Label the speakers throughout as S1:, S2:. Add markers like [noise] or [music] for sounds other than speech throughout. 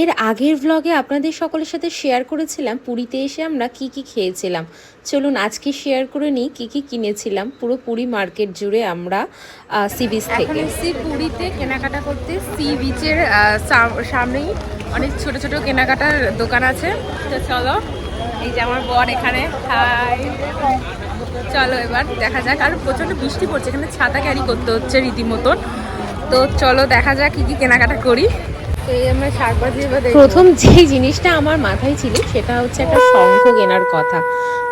S1: এর আগের ভ্লগে আপনাদের সকলের সাথে শেয়ার করেছিলাম পুরীতে এসে আমরা কি কি খেয়েছিলাম। চলুন আজকে শেয়ার করে নিই কি কি কিনেছিলাম পুরো পুরী মার্কেট জুড়ে আমরা সি বিচ থেকে।
S2: এসছি পুরীতে কেনাকাটা করতে সি বিচের সামনেই অনেক ছোট ছোট কেনাকাটার দোকান আছে। তো চলো এই যে আমার বর এখানে হাই। চলো এবার দেখা যাক আর প্রচণ্ড বৃষ্টি পড়ছে এখানে ছাতা ক্যারি করতে হচ্ছে রীতিমতন। তো চলো দেখা যাক কি কি কেনাকাটা করি।
S1: প্রথম যেই জিনিসটা আমার মাথায় ছিল সেটা হচ্ছে একটা শঙ্খ কেনার কথা।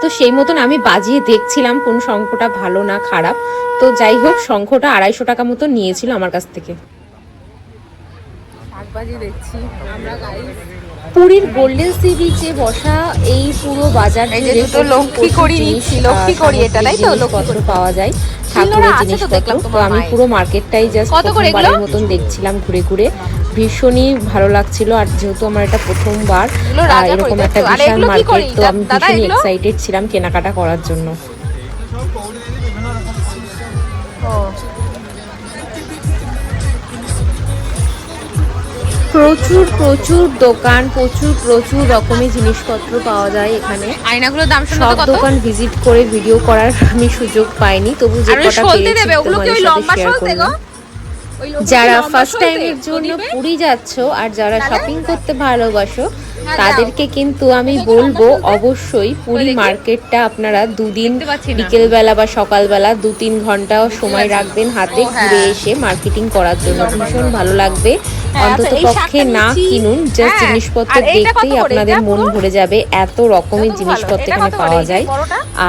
S1: তো সেই মতন আমি বাজিয়ে দেখছিলাম কোন শঙ্খটা ভালো না খারাপ। তো যাই হোক শঙ্খটা আড়াইশো টাকা মতো নিয়েছিল আমার কাছ থেকে।
S2: দেখছি। আমরা
S1: পুরীর গোল্ডেন সি বিচে বসা এই পুরো বাজার
S2: দুটো লক্ষ্মী নিচ্ছি, লক্ষ্মী কড়ি এটা, তাই তো? কড়ি।
S1: পাওয়া যায় ঠাকুরের জিনিসপত্র। তো আমি পুরো মার্কেটটাই জাস্ট
S2: কত করে
S1: মতন দেখছিলাম ঘুরে ঘুরে। ভীষণই ভালো লাগছিল আর যেহেতু আমার এটা প্রথমবার এরকম একটা বিশাল মার্কেট তো আমি ভীষণই এক্সাইটেড ছিলাম কেনাকাটা করার জন্য। প্রচুর প্রচুর দোকান প্রচুর প্রচুর রকমের জিনিসপত্র পাওয়া যায় এখানে।
S2: আয়নাগুলোর দাম
S1: সব
S2: কত?
S1: দোকান ভিজিট করে ভিডিও করার আমি সুযোগ পাইনি তবু যে কটা পেয়েছি তোমাদের
S2: ওই
S1: সাথে
S2: লম্বা
S1: শেয়ার করলাম। যারা ফার্স্ট
S2: টাইম
S1: টাইমের জন্য পুরী যাচ্ছ আর যারা শপিং করতে ভালোবাসো তাদেরকে কিন্তু আমি বলব অবশ্যই পুরী মার্কেটটা আপনারা দুদিন
S2: বিকেল বেলা বা
S1: বিকেলবেলা বা সকালবেলা দু তিন ঘণ্টা সময় রাখবেন হাতে
S2: হ্যাঁ।
S1: ঘুরে এসে মার্কেটিং করার জন্য। ভীষণ ভালো লাগবে। অন্তত
S2: আচ্ছা, এই
S1: পক্ষে না। কিনুন জাস্ট
S2: হ্যাঁ,
S1: জিনিসপত্র দেখতেই? আপনাদের মন ভরে যাবে এত রকমের জিনিসপত্র এখানে পাওয়া যায়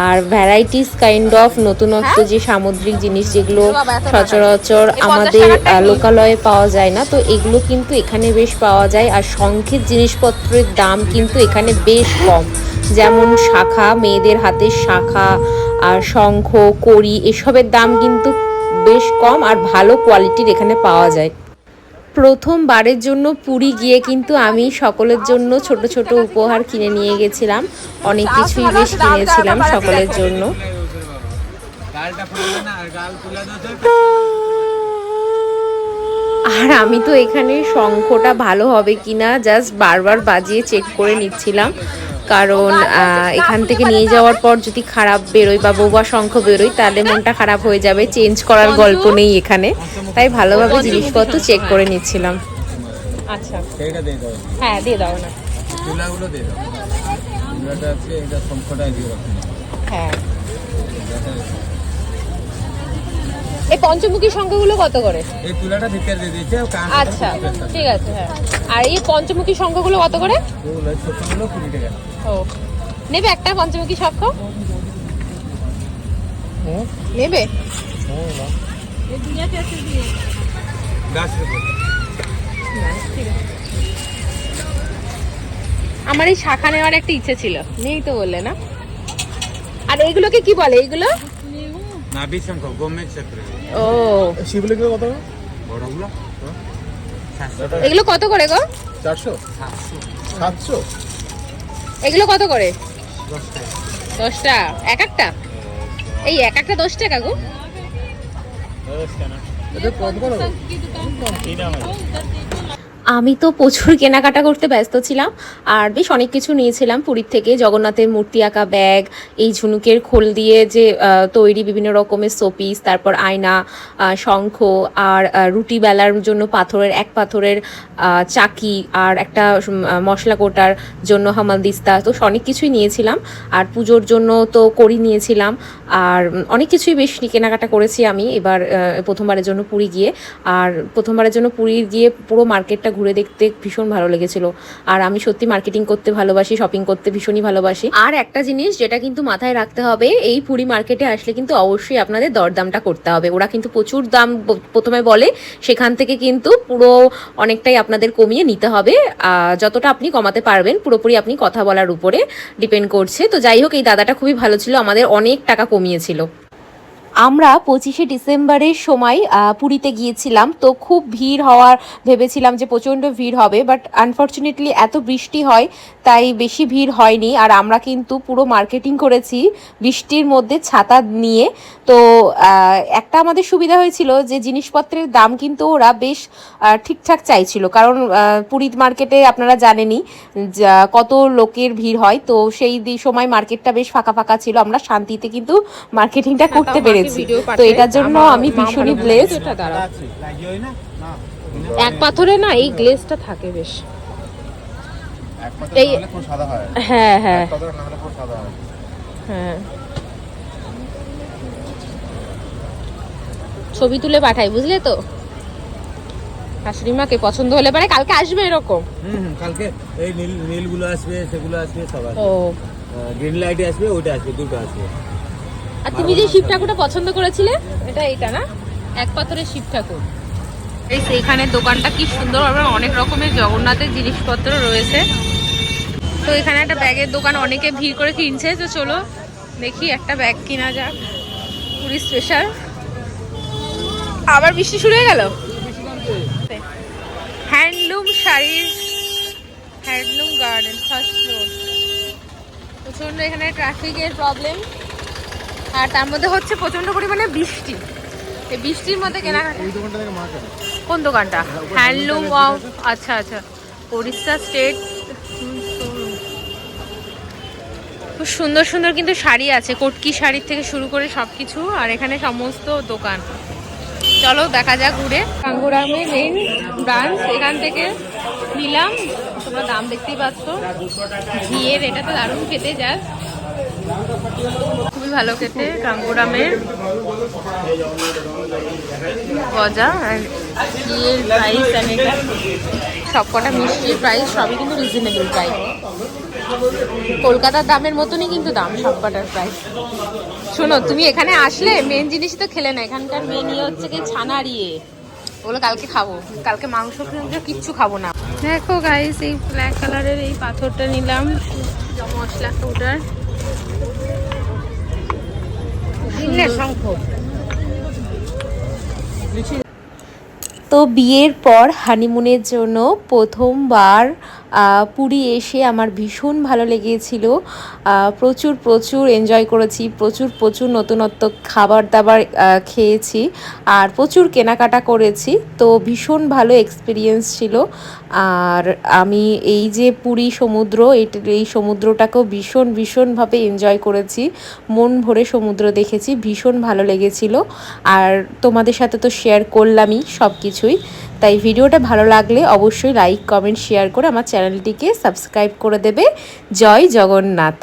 S1: আর ভ্যারাইটিস কাইন্ড অফ নতুনত্ব
S2: হ্যাঁ?
S1: যে সামুদ্রিক জিনিস যেগুলো। সচরাচর আমাদের। লোকালয়ে পাওয়া যায় না তো এগুলো কিন্তু এখানে বেশ পাওয়া যায় আর শঙ্খের জিনিসপত্রের দাম কিন্তু এখানে বেশ কম যেমন শাখা মেয়েদের হাতের শাখা আর শঙ্খ কড়ি এসবের দাম কিন্তু বেশ কম আর ভালো কোয়ালিটির এখানে পাওয়া যায় প্রথমবারের জন্য পুরী গিয়ে কিন্তু আমি সকলের জন্য ছোট ছোট উপহার কিনে নিয়ে গেছিলাম। অনেক কিছুই বেশ কিনেছিলাম সকলের জন্য।
S3: আর
S1: আমি তো এখানে শঙ্খটা ভালো হবে কিনা জাস্ট বারবার বাজিয়ে চেক করে নিচ্ছিলাম। কারণ এখান থেকে নিয়ে যাওয়ার পর যদি খারাপ বেরোয় বা বোবা শঙ্খ বেরোয় তাহলে মনটা খারাপ হয়ে যাবে। চেঞ্জ করার গল্প নেই এখানে। তাই ভালোভাবে জিনিসপত্র চেক করে নিচ্ছিলাম।
S2: আচ্ছা। হ্যাঁ দিয়ে দাও না।
S3: দিয়ে দাও। এটা
S2: হ্যাঁ। এই পঞ্চমুখী সংখ্যাগুলো কত করে?
S3: এই তুলাটা ভিতরে দিয়ে দিয়েছে
S2: আচ্ছা ঠিক আছে হ্যাঁ। আর এই পঞ্চমুখী সংখ্যাগুলো কত করে?
S3: ছোটগুলো কুড়ি টাকা।
S2: ও। নেবে একটা পঞ্চমুখী শঙ্খ নেবে? আমার এই শাখা নেওয়ার একটা ইচ্ছে ছিল নেই তো বললে না? আর এইগুলোকে কি বলে এইগুলো?
S3: নাভি শঙ্খ গমের ক্ষেত্রে
S2: ও।
S4: শিবলিঙ্গ কত?
S3: বড়গুলো?
S2: এগুলো কত করে গো?
S4: চারশো?
S3: সাতশো।
S4: সাতশো?
S2: এগুলো কত করে?
S3: দশ টাকা।
S2: দশটা? এক একটা? এই এক একটা দশ টাকা গো।
S4: এটা কত করে?
S1: আমি তো প্রচুর কেনাকাটা করতে ব্যস্ত ছিলাম আর বেশ অনেক কিছু নিয়েছিলাম। পুরীর থেকে জগন্নাথের মূর্তি আঁকা ব্যাগ, এই ঝুনুকের খোল দিয়ে যে তৈরি বিভিন্ন রকমের শোপিস, তারপর আয়না শঙ্খ আর রুটি বেলার জন্য পাথরের, এক পাথরের চাকি আর একটা মশলা কোটার জন্য হামালদিস্তা তো অনেক কিছুই নিয়েছিলাম আর পুজোর জন্য তো করি নিয়েছিলাম। আর অনেক কিছুই বেশ কেনাকাটা করেছি আমি। এবার প্রথমবারের জন্য পুরী গিয়ে। আর প্রথমবারের জন্য পুরী গিয়ে পুরো মার্কেটটা ঘুরে দেখতে ভীষণ ভালো লেগেছিল। আর আমি সত্যি মার্কেটিং করতে ভালোবাসি শপিং করতে ভীষণই ভালোবাসি। আর একটা জিনিস যেটা কিন্তু মাথায় রাখতে হবে, এই পুরী মার্কেটে আসলে কিন্তু অবশ্যই আপনাদের দরদামটা করতে হবে। ওরা কিন্তু প্রচুর দাম প্রথমে বলে, সেখান থেকে কিন্তু পুরো অনেকটাই আপনাদের কমিয়ে নিতে হবে। যতটা আপনি কমাতে পারবেন, পুরোপুরি আপনি কথা বলার উপরে ডিপেন্ড করছে। তো যাই হোক, এই দাদাটা খুবই ভালো ছিল, আমাদের অনেক টাকা কমিয়েছিল। আমরা পঁচিশে ডিসেম্বরের সময় পুরীতে গিয়েছিলাম তো খুব ভিড় হওয়ার ভেবেছিলাম যে প্রচণ্ড ভিড় হবে বাট আনফর্চুনেটলি এত বৃষ্টি হয় তাই বেশি ভিড় হয়নি আর আমরা কিন্তু পুরো মার্কেটিং করেছি বৃষ্টির মধ্যে ছাতা নিয়ে। তো একটা আমাদের সুবিধা হয়েছিল যে জিনিসপত্রের দাম কিন্তু ওরা বেশ ঠিকঠাক চাইছিল কারণ পুরীর মার্কেটে আপনারা জানেনই যা- কত লোকের ভিড় হয় তো সেই সময় মার্কেটটা বেশ ফাঁকা ফাঁকা ছিল আমরা শান্তিতে কিন্তু মার্কেটিংটা করতে [laughs] পেরেছি।
S2: Video
S1: তো এটার জন্য আমি ভীষণই ব্লেসড
S3: হয় না
S2: এক পাথরে না এই গ্লেজটা থাকে বেশ। এই-
S3: হয়।
S2: হ্যাঁ হ্যাঁ।
S3: হয়।
S2: হ্যাঁ। ছবি তুলে পাঠাই বুঝলে তো? শাশুড়ি মাকে পছন্দ হলে পারে কালকে আসবে এরকম।
S3: হুম কালকে এই নীল নীলগুলো আসবে সেগুলো আসবে সব আসবে।
S2: ও।
S3: গ্রিন লাইটে আসবে ওইটা আসবে দুটো আসবে।
S2: আর তুমি যে শিব ঠাকুরটা পছন্দ করেছিলে, এটা এইটা না? এক পাথরের শিব ঠাকুর। এই সেইখানে দোকানটা কি সুন্দর ভাবে অনেক রকমের জগন্নাথের জিনিসপত্র রয়েছে। তো এখানে একটা ব্যাগের দোকান, অনেকে ভিড় করে কিনছে, তো চলো দেখি একটা ব্যাগ কিনা যাক। পুরী স্পেশাল আবার বৃষ্টি শুরু হয়ে গেল? হ্যান্ডলুম শাড়ির, হ্যান্ডলুম গার্ডেন ফার্স্ট ফ্লোর প্রচণ্ড এখানে ট্রাফিকের প্রবলেম আর তার মধ্যে হচ্ছে প্রচণ্ড পরিমাণে বৃষ্টি। এই বৃষ্টির মধ্যে কেনাকাটা কোন? দোকানটা? হ্যান্ডলুম অফ আচ্ছা আচ্ছা। উড়িষ্যা স্টেট। খুব সুন্দর সুন্দর কিন্তু শাড়ি আছে। কটকি শাড়ির থেকে শুরু করে সব কিছু আর এখানে সমস্ত দোকান। চলো দেখা যাক ঘুরে। কাঙ্গুরামে মেন ব্রাঞ্চ এখান থেকে নিলাম। তোমরা দাম দেখতেই পাচ্ছ। ঘিয়ের এটা তো দারুণ খেতে যাক খুবই ভালো খেতে কাঙ্গুরামের গজা আর ঘিয়ের প্রাইস এটা সবকটা মিষ্টির প্রাইস সবই কিন্তু রিজনেবল প্রাইস কলকাতার দামের মতনই কিন্তু দাম সবকটার প্রাইস শোনো, তুমি এখানে আসলে মেন জিনিস তো খেলে না। এখানকার মেন ইয়ে হচ্ছে কি ছানার ইয়ে। ওগুলো কালকে খাব। কালকে মাংস কিচ্ছু খাব না। দেখো গাইস এই ব্ল্যাক কালারের এই পাথরটা নিলাম। মশলা পাউডার
S1: তো বিয়ের পর হানিমুনের জন্য প্রথমবার পুরী এসে আমার ভীষণ ভালো লেগেছিল। প্রচুর প্রচুর এনজয় করেছি, প্রচুর প্রচুর নতুনত্ব খাবার দাবার খেয়েছি আর প্রচুর কেনাকাটা করেছি। তো ভীষণ ভালো এক্সপিরিয়েন্স ছিল। আর আমি এই যে পুরী সমুদ্র এই সমুদ্রটাকেও ভীষণ, ভীষণভাবে এনজয় করেছি। মন ভরে সমুদ্র দেখেছি, ভীষণ ভালো লেগেছিল। আর তোমাদের সাথে তো শেয়ার করলামই সব কিছুই তাই ভিডিওটা ভালো লাগলে অবশ্যই লাইক, কমেন্ট, শেয়ার করে আমার চ্যানেলটিকে সাবস্ক্রাইব করে দেবে। জয় জগন্নাথ।